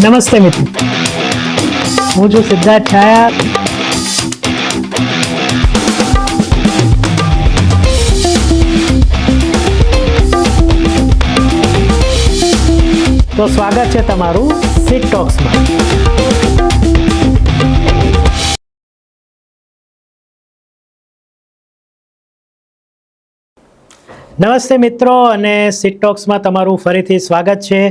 નમસ્તે મિત્રો હું છું સિદ્ધાર્થ છાયા તો સ્વાગત છે તમારું સિટ ટોક્સમાં નમસ્તે મિત્રો અને સિટ ટોક્સમાં તમારું ફરીથી સ્વાગત છે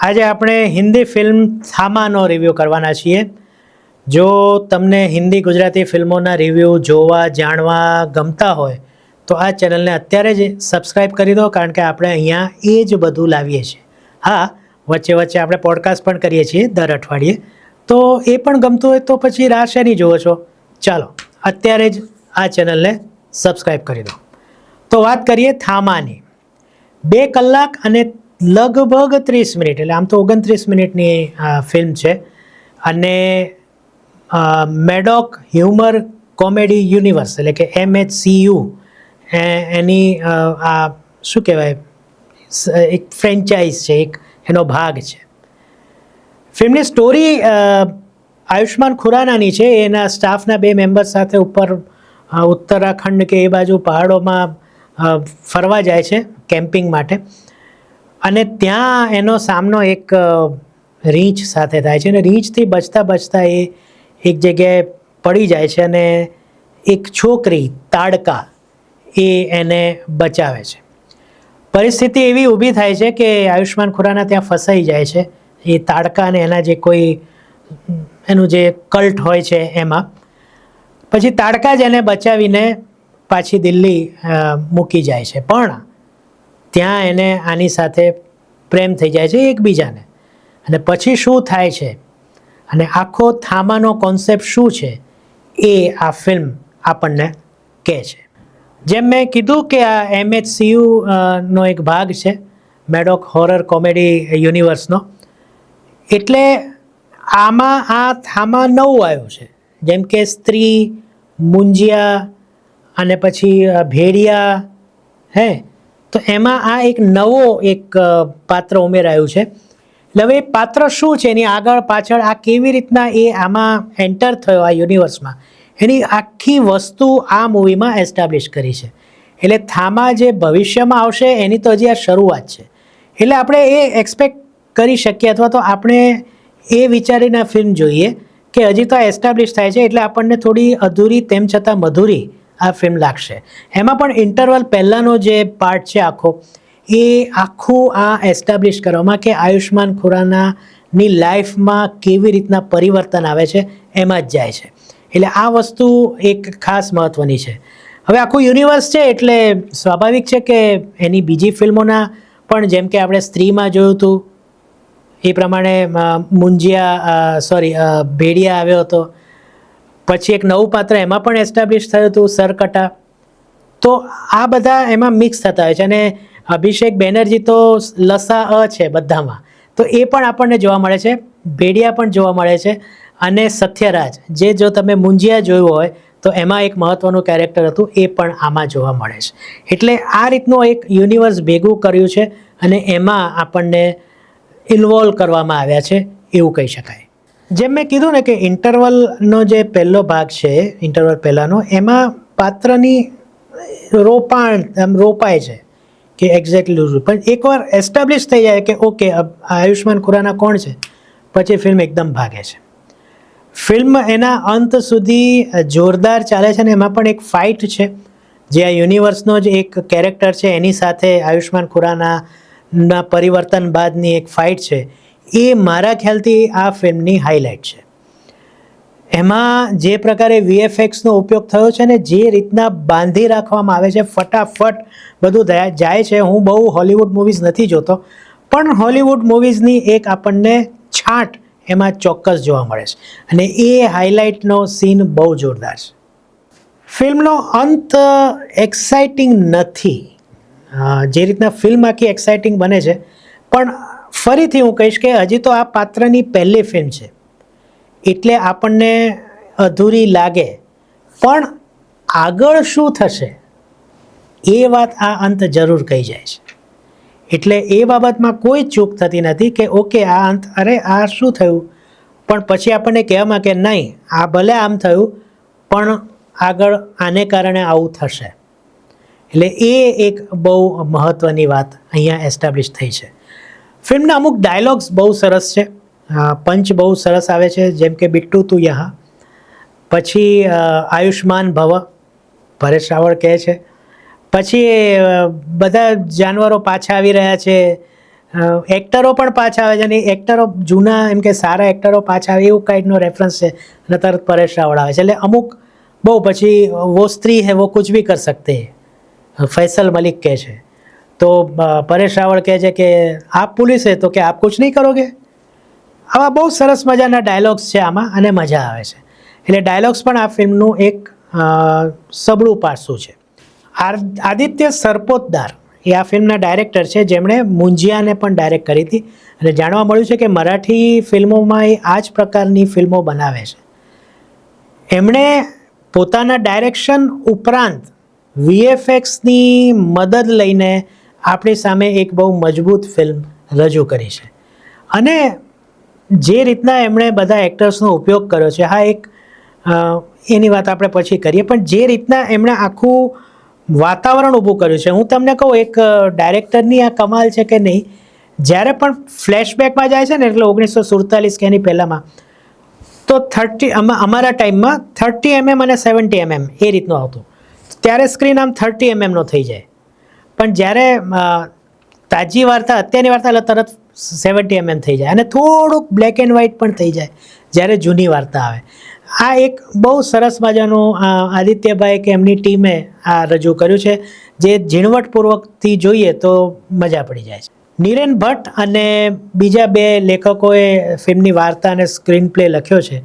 આજે આપણે હિન્દી ફિલ્મ થામાનો રિવ્યૂ કરવાના છીએ. જો તમને હિન્દી ગુજરાતી ફિલ્મોના રિવ્યૂ જોવા, જાણવા ગમતા હોય, તો આ ચેનલને અત્યારે જ સબસ્ક્રાઈબ કરી દો, કારણ કે આપણે અહીંયા એ જ બધું લાવીએ છીએ. હા, વચ્ચે વચ્ચે આપણે પોડકાસ્ટ પણ કરીએ છીએ દર અઠવાડિયે. તો એ પણ ગમતું હોય તો પછી રાહ શેની જુઓ છો? ચાલો, અત્યારે જ આ ચેનલને સબસ્ક્રાઈબ કરી દો. તો વાત કરીએ થામાની. બે કલાક અને લગભગ ત્રીસ મિનિટ, એટલે આમ તો ઓગણત્રીસ મિનિટની ફિલ્મ છે. અને મેડોક હ્યુમર કોમેડી યુનિવર્સ, એટલે કે એમ એચ સી યુ એની આ, શું કહેવાય એક ફ્રેન્ચાઇઝ છે, એક એનો ભાગ છે. ફિલ્મની સ્ટોરી આયુષ્માન ખુરાનાની છે. એના સ્ટાફના બે મેમ્બર્સ સાથે ઉપર ઉત્તરાખંડ કે એ બાજુ પહાડોમાં ફરવા જાય છે કેમ્પિંગ માટે. અને ત્યાં એનો સામનો એક રીંછ સાથે થાય છે અને રીંછથી બચતા બચતા એ એક જગ્યાએ પડી જાય છે અને એક છોકરી, તાડકા, એ એને બચાવે છે. પરિસ્થિતિ એવી ઊભી થાય છે કે આયુષ્માન ખુરાના ત્યાં ફસાઈ જાય છે. એ તાડકા અને એના જે કોઈ, એનું જે કલ્ટ હોય છે એમાં. પછી તાડકા જ એને બચાવીને પાછી દિલ્હી મૂકી જાય છે. પણ ત્યાં એને આની સાથે પ્રેમ થઈ જાય છે એકબીજાને. અને પછી શું થાય છે? અને આખો થામાનો કોન્સેપ્ટ શું છે? એ આ ફિલ્મ આપણને કહે છે. જેમ મેં કીધું કે આ એમ એચ નો એક ભાગ છે મેડોક હોરર કોમેડી યુનિવર્સનો એટલે આમાં આ થામા નવું આવ્યું છે. જેમ કે સ્ત્રી, મુંજિયા અને પછી ભેડિયા હે તો એમાં આ એક નવો એક પાત્ર ઉમેરાયું છે. એટલે હવે પાત્ર શું છે? એની આગળ પાછળ આ કેવી રીતના એ આમાં એન્ટર થયો આ યુનિવર્સમાં એની આખી વસ્તુ આ મૂવીમાં એસ્ટાબ્લિશ કરી છે. એટલે થામા જે ભવિષ્યમાં આવશે એની તો હજી આ શરૂઆત છે. એટલે આપણે એ એક્સપેક્ટ કરી શકીએ અથવા તો આપણે એ વિચારીને ફિલ્મ જોઈએ કે હજી તો એસ્ટાબ્લિશ થાય છે એટલે આપણને થોડી અધૂરી તેમ છતાં મધુરી આ ફિલ્મ લાગશે. એમાં પણ ઇન્ટરવલ પહેલાંનો જે પાર્ટ છે આખો, એ આખું આ એસ્ટાબ્લિશ કરવામાં કે આયુષ્માન ખુરાનાની લાઈફમાં કેવી રીતના પરિવર્તન આવે છે, એમાં જ જાય છે. એટલે આ વસ્તુ એક ખાસ મહત્ત્વની છે. હવે આખું યુનિવર્સ છે એટલે સ્વાભાવિક છે કે એની બીજી ફિલ્મોના પણ જેમ કે આપણે સ્ત્રીમાં જોયું હતું, એ પ્રમાણે મુંજિયા સોરી ભેડિયા આવ્યો હતો પછી એક નવું પાત્ર એમાં પણ એસ્ટાબ્લિશ થયું હતું સરકટા તો આ બધા એમાં મિક્સ થતા હોય છે અને અભિષેક બેનર્જી તો લસા અ છે બધામાં. તો એ પણ આપણને જોવા મળે છે, ભેડિયા પણ જોવા મળે છે અને સત્યરાજ, જે જો તમે મુંજિયા જોયું હોય, તો એમાં એક મહત્ત્વનું કેરેક્ટર હતું, એ પણ આમાં જોવા મળે છે. એટલે આ રીતનું એક યુનિવર્સ ભેગું કર્યું છે અને એમાં આપણને ઇન્વોલ્વ કરવામાં આવ્યા છે, એવું કહી શકાય. જેમ મેં કીધું ને કે ઇન્ટરવલનો જે પહેલો ભાગ છે, ઇન્ટરવલ પહેલાંનો, એમાં પાત્રની રોપાણ, આમ રોપાય છે કે એક્ઝેક્ટલી પણ એકવાર એસ્ટાબ્લિશ થઈ જાય કે ઓકે આયુષ્માન ખુરાના કોણ છે? પછી ફિલ્મ એકદમ ભાગે છે. ફિલ્મ એના અંત સુધી જોરદાર ચાલે છે અને એમાં પણ એક ફાઇટ છે. જે આ યુનિવર્સનો જ એક કેરેક્ટર છે, એની સાથે આયુષ્માન ખુરાના પરિવર્તન બાદની એક ફાઇટ છે. એ મારા ખ્યાલથી આ ફિલ્મની હાઇલાઇટ છે. એમાં જે પ્રકારે વીએફએક્સનો ઉપયોગ થયો છે ને જે રીતના બાંધી રાખવામાં આવે છે, ફટાફટ બધું જાય છે. હું બહુ હોલિવૂડ મૂવીઝ નથી જોતો, પણ હોલિવૂડ મૂવીઝની એક આપણને છાંટ એમાં ચોક્કસ જોવા મળે છે. અને એ હાઇલાઇટનો સીન બહુ જોરદાર છે. ફિલ્મનો અંત એક્સાઇટિંગ નથી. જે રીતના ફિલ્મ આખી એક્સાઇટિંગ બને છે, પણ ફરીથી હું કહીશ કે હજી તો આ પાત્રની પહેલી ફિલ્મ છે. એટલે આપણને અધૂરી લાગે. પણ આગળ શું થશે એ વાત આ અંત જરૂર કહી જાય છે. એટલે એ બાબતમાં કોઈ ચૂક થતી નથી કે ઓકે આ અંત, અરે આ શું થયું? પણ પછી આપણને કહેવામાં કે નહીં, આ ભલે આમ થયું, પણ આગળ આને કારણે આવું થશે. એટલે એ એક બહુ મહત્ત્વની વાત અહીંયા એસ્ટાબ્લિશ થઈ છે. ફિલ્મના અમુક ડાયલોગ્સ બહુ સરસ છે. પંચ બહુ સરસ આવે છે, જેમ કે બિટ્ટુ તું યહા. પછી આયુષ્માન ભવ પરેશ રાવળ કહે છે. પછી બધા જાનવરો પાછા આવી રહ્યા છે. એક્ટરો પણ પાછા આવે છે અને એક્ટરો જૂના, એમ કે સારા એક્ટરો પાછા આવે, એવું કાંઈકનો રેફરન્સ છે. અને પરેશ રાવળ આવે છે. એટલે અમુક બહુ, પછી વો સ્ત્રી હે, વો કુછ ભી કર સકતે ફૈસલ મલિક કહે છે. તો પરેશ રાવળ કહે છે કે, આપ પોલીસે તો કે આપ કુછ નહીં કરોગે? આવા બહુ સરસ મજાના ડાયલોગ્સ છે આમાં અને મજા આવે છે. એટલે ડાયલોગ્સ પણ આ ફિલ્મનું એક સબળું પાસું છે. આદિત્ય સરપોતદાર એ આ ફિલ્મના ડાયરેક્ટર છે, જેમણે મુંજિયાને પણ ડાયરેક્ટ કરી હતી. અને જાણવા મળ્યું છે કે મરાઠી ફિલ્મોમાં એ આ જ પ્રકારની ફિલ્મો બનાવે છે. એમણે પોતાના ડાયરેક્શન ઉપરાંત વીએફએક્સની મદદ લઈને આપણી સામે એક બહુ મજબૂત ફિલ્મ રજૂ કરી છે. અને જે રીતના એમણે બધા એક્ટર્સનો ઉપયોગ કર્યો છે, હા, એક એની વાત આપણે પછી કરીએ, પણ જે રીતના એમણે આખું વાતાવરણ ઊભું કર્યું છે, હું તમને કહું, એક ડાયરેક્ટરની આ કમાલ છે કે નહીં, જ્યારે પણ ફ્લેશબેકમાં જાય છે ને, એટલે ઓગણીસો સુડતાલીસ કે એની પહેલાંમાં, તો થર્ટી અમારા ટાઈમમાં થર્ટી એમએમ અને સેવન્ટી એમએમ એ રીતનું આવતું. ત્યારે સ્ક્રીન આમ થર્ટી એમએમનો થઈ જાય. પણ જ્યારે તાજી વાર્તા, અત્યારની વાર્તા એટલે તરત સેવન્ટી એમએમ થઈ જાય અને થોડુંક બ્લેક એન્ડ વ્હાઇટ પણ થઈ જાય જ્યારે જૂની વાર્તા આવે. આ એક બહુ સરસ મજાનું આદિત્યભાઈ કે એમની ટીમે આ રજૂ કર્યું છે, જે ઝીણવટપૂર્વકથી જોઈએ તો મજા પડી જાય છે. નીરેન ભટ્ટ અને બીજા બે લેખકોએ ફિલ્મની વાર્તા અને સ્ક્રીન પ્લે લખ્યો છે.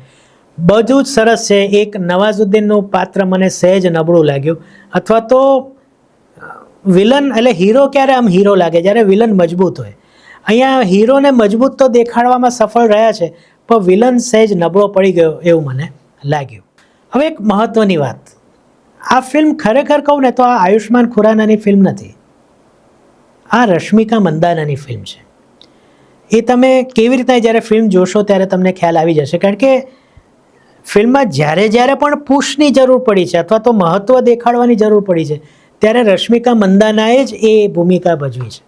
બધું જ સરસ છે. એક નવાઝુદ્દીનનું પાત્ર મને સહેજ નબળું લાગ્યું. અથવા તો વિલન એટલે હીરો ક્યારે આમ હીરો લાગે? જ્યારે વિલન મજબૂત હોય. અહીંયા હીરોને મજબૂત તો દેખાડવામાં સફળ રહ્યા છે, પણ વિલન સહેજ નબળો પડી ગયો એવું મને લાગ્યું. હવે એક મહત્ત્વની વાત. આ ફિલ્મ ખરેખર કહું ને તો આ આયુષ્માન ખુરાનાની ફિલ્મ નથી. આ રશ્મિકા મંદાનાની ફિલ્મ છે. એ તમે કેવી રીતના જ્યારે ફિલ્મ જોશો ત્યારે તમને ખ્યાલ આવી જશે. કારણ કે ફિલ્મમાં જ્યારે જ્યારે પણ પુશની જરૂર પડી છે અથવા તો મહત્ત્વ દેખાડવાની જરૂર પડી છે ત્યારે રશ્મિકા મંદાનાએ જ એ ભૂમિકા ભજવી છે.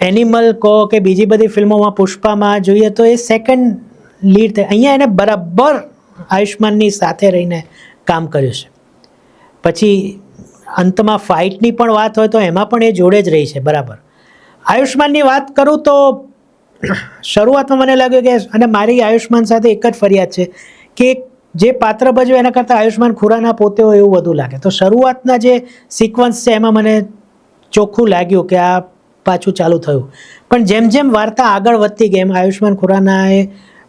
એનિમલ કહો કે બીજી બધી ફિલ્મોમાં પુષ્પામાં જોઈએ તો એ સેકન્ડ લીડ થાય અહીંયા એને બરાબર આયુષ્માનની સાથે રહીને કામ કર્યું છે. પછી અંતમાં ફાઇટની પણ વાત હોય તો એમાં પણ એ જોડે જ રહી છે, બરાબર. આયુષ્માનની વાત કરું તો શરૂઆતમાં મને લાગ્યું કે અને મારી આયુષ્માન સાથે એક જ ફરિયાદ છે કે જે પાત્ર ભજવે એના કરતાં આયુષ્માન ખુરાના પોતે હોય એવું વધુ લાગે. તો શરૂઆતના જે સિક્વન્સ છે, એમાં મને ચોખ્ખું લાગ્યું કે આ પાછું ચાલુ થયું. પણ જેમ જેમ વાર્તા આગળ વધતી ગઈ, એમ આયુષ્માન ખુરાનાએ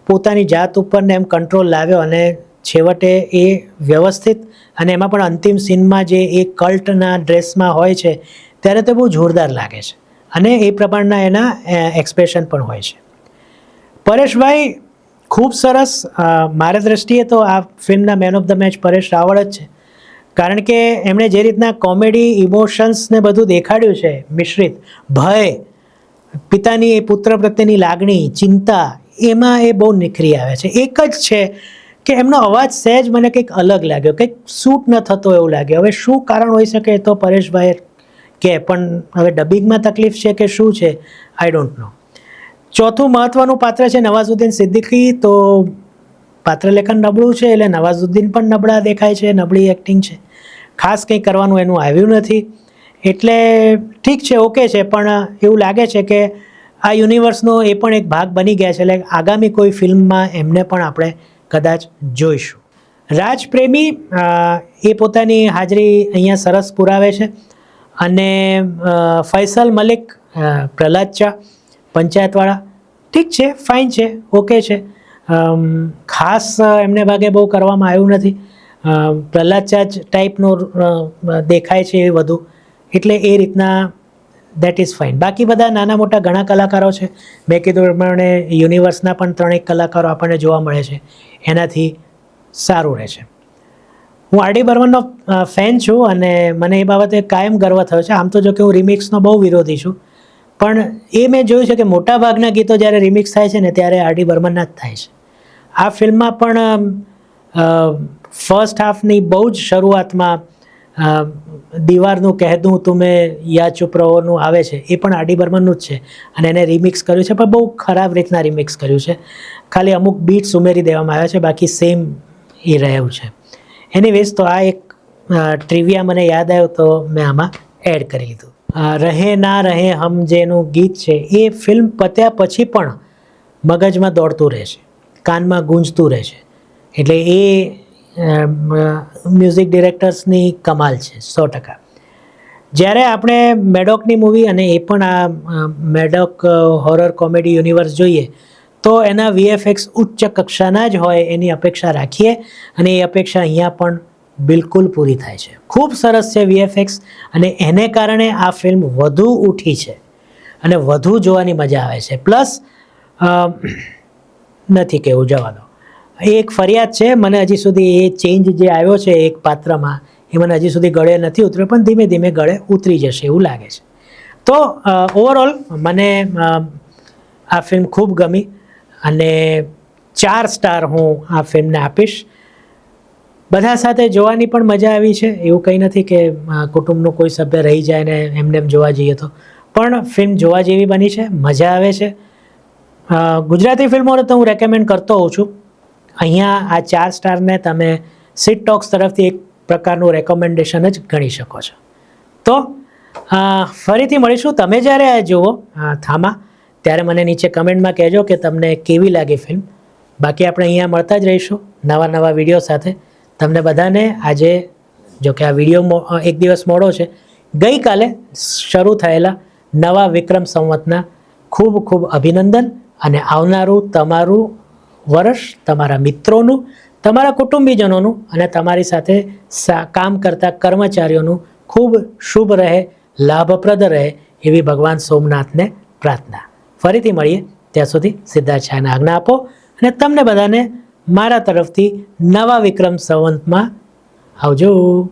પોતાની જાત ઉપરને એમ કંટ્રોલ લાવ્યો અને છેવટે એ વ્યવસ્થિત અને એમાં પણ અંતિમ સીનમાં જે એ કલ્ટના ડ્રેસમાં હોય છે, ત્યારે તે બહુ જોરદાર લાગે છે. અને એ પ્રમાણના એના એક્સપ્રેશન પણ હોય છે. પરેશભાઈ ખૂબ સરસ મારા દ્રષ્ટિએ તો આ ફિલ્મના man of the match Paresh Rawal જ છે. કારણ કે એમણે જે રીતના કોમેડી ઇમોશન્સને બધું દેખાડ્યું છે, મિશ્રિત, ભય, પિતાની એ પુત્ર પ્રત્યેની લાગણી, ચિંતા, એમાં એ બહુ નિખરી આવે છે. એક જ છે કે એમનો અવાજ સહેજ મને કંઈક અલગ લાગ્યો, કંઈક સૂટ ન થતો એવું લાગ્યો. હવે શું કારણ હોઈ શકે તો પરેશભાઈ કે, પણ હવે ડબિંગમાં તકલીફ છે કે શું છે? આઈ ડોન્ટ નો ચોથું મહત્વનું પાત્ર છે નવાઝુદ્દીન સિદ્દીકી. તો પાત્રલેખન નબળું છે એટલે નવાઝુદ્દીન પણ નબળા દેખાય છે, નબળી એક્ટિંગ છે. ખાસ કંઈ કરવાનું એનું આવ્યું નથી. એટલે ઠીક છે, ઓકે છે, પણ એવું લાગે છે કે આ યુનિવર્સનો એ પણ એક ભાગ બની ગયા છે, એટલે આગામી કોઈ ફિલ્મમાં એમને પણ આપણે કદાચ જોઈશું. રાજપ્રેમી એ પોતાની હાજરી અહીંયા સરસ પુરાવે છે. અને ફૈસલ મલિક પ્રહલાદ ચા પંચાયતવાળા? ઠીક છે ફાઇન છે ઓકે છે. ખાસ એમને ભાગે બહુ કરવામાં આવ્યું નથી. પ્રહલાદ ચાર્જ ટાઈપનું દેખાય છે એ વધુ. એટલે એ રીતના દેટ ઇઝ ફાઇન બાકી બધા નાના મોટા ઘણા કલાકારો છે. મેં કીધું પ્રમાણે યુનિવર્સના પણ ત્રણેક કલાકારો આપણને જોવા મળે છે. એનાથી સારું રહે છે. હું આરડી બર્મનનો ફેન છું અને મને એ બાબતે કાયમ ગર્વ થયો છે. આમ તો જો કે હું રિમિક્સનો બહુ વિરોધી છું. પણ એ મેં જોયું છે કે મોટાભાગના ગીતો જ્યારે રિમિક્સ થાય છે ને, ત્યારે આર ડી બર્મનના જ થાય છે. આ ફિલ્મમાં પણ ફર્સ્ટ હાફની બહુ જ શરૂઆતમાં દીવારનું કહેતું તુમે યા ચૂપ રહોનું આવે છે, એ પણ આર ડી બર્મનનું જ છે. અને એને રિમિક્સ કર્યું છે, પણ બહુ ખરાબ રીતના રિમિક્સ કર્યું છે. ખાલી અમુક બીટ્સ ઉમેરી દેવામાં આવ્યા છે, બાકી સેમ એ રહ્યું છે. એનીવેઝ તો આ એક ટ્રિવિયા મને યાદ આવ્યો, તો મેં આમાં એડ કરી લીધું. રહે ના રહે હમ જેનું ગીત છે, એ ફિલ્મ પત્યા પછી પણ મગજમાં દોડતું રહેશે કાનમાં ગુંજતું રહેશે એટલે એ મ્યુઝિક ડિરેક્ટર્સની કમાલ છે, સો ટકા. જ્યારે આપણે મેડોકની મૂવી અને એ પણ આ મેડોક હોરર કોમેડી યુનિવર્સ જોઈએ, તો એના વીએફએક્સ ઉચ્ચ કક્ષાના જ હોય એની અપેક્ષા રાખીએ અને એ અપેક્ષા અહીંયા પણ બિલકુલ પૂરી થાય છે. ખૂબ સરસ છે વીએફએક્સ અને એને કારણે આ ફિલ્મ વધુ ઉઠી છે અને વધુ જોવાની મજા આવે છે. પ્લસ નથી કહેવું જવાનો. એ એક ફરિયાદ છે, મને હજી સુધી એ ચેન્જ જે આવ્યો છે એક પાત્રમાં, એ મને હજી સુધી ગળે નથી ઉતર્યો, પણ ધીમે ધીમે ગળે ઉતરી જશે એવું લાગે છે. તો ઓવરઓલ મને આ ફિલ્મ ખૂબ ગમી અને ચાર સ્ટાર હું આ ફિલ્મને આપીશ. બધા સાથે જોવાની પણ મજા આવી છે. એવું કંઈ નથી કે કુટુંબનું કોઈ સભ્ય રહી જાય ને એમને એમ જોવા જઈએ તો. પણ ફિલ્મ જોવા જેવી બની છે, મજા આવે છે. ગુજરાતી ફિલ્મોને તો હું રેકમેન્ડ કરતો હોઉં છું. અહીંયા આ ચાર સ્ટારને તમે સીટ ટોક્સ તરફથી એક પ્રકારનું રેકમેન્ડેશન જ ગણી શકો છો. તો ફરીથી મળીશું. તમે જ્યારે આ જુઓ થામા, ત્યારે મને નીચે કમેન્ટમાં કહેજો કે તમને કેવી લાગી ફિલ્મ. બાકી આપણે અહીંયા મળતા જ રહીશું નવા નવા વીડિયો સાથે. તમને બધાને આજે જો કે આ વીડિયો એક દિવસ મોડો છે. ગઈકાલે શરૂ થયેલા નવા વિક્રમ સંવતના ખૂબ ખૂબ અભિનંદન અને આવનારું તમારું વર્ષ, તમારા મિત્રોનું, તમારા કુટુંબીજનોનું અને તમારી સાથે કામ કરતા કર્મચારીઓનું ખૂબ શુભ રહે, લાભપ્રદ રહે એવી ભગવાન સોમનાથને પ્રાર્થના. ફરીથી મળીએ ત્યાં સુધી સિદ્ધાર્થ શાહને આજ્ઞા આપો અને તમને બધાને મારા તરફથી નવા વિક્રમ સંવંતમાં આવજો.